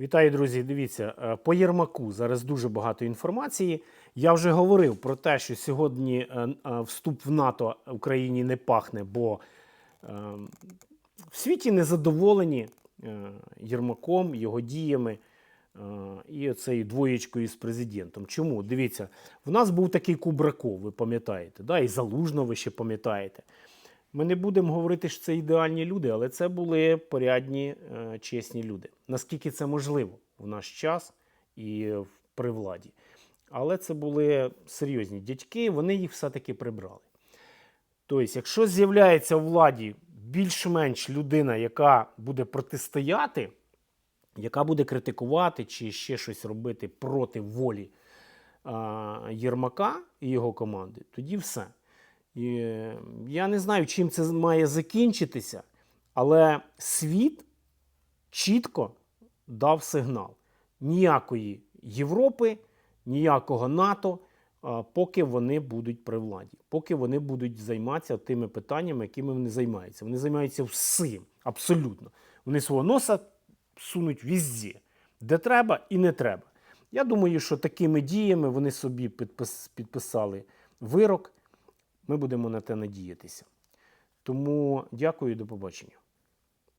Вітаю, друзі. Дивіться, е, по Єрмаку зараз дуже багато інформації. Я вже говорив про те, що сьогодні е, е, вступ в НАТО Україні не пахне, бо в світі незадоволені Єрмаком, його діями і оцею двоєчкою з президентом. Чому? Дивіться, в нас був такий Кубраков, ви пам'ятаєте, да? і Залужного ви ще пам'ятаєте. Ми не будемо говорити, що це ідеальні люди, але це були порядні, е, чесні люди. Наскільки це можливо в наш час і при владі. Але це були серйозні дядьки, вони їх все-таки прибрали. Тобто, якщо з'являється у владі більш-менш людина, яка буде протистояти, яка буде критикувати чи ще щось робити проти волі а, Єрмака і його команди, тоді все. Е, я не знаю, чим це має закінчитися, але світ чітко дав сигнал: ніякої Європи, ніякого НАТО, поки вони будуть при владі, поки вони будуть займатися тими питаннями, якими вони займаються. Вони займаються всім, абсолютно. Вони свого носа сунуть візде, де треба і не треба. Я думаю, що такими діями вони собі підписали вирок. Ми будемо на те надіятися. Тому дякую і до побачення.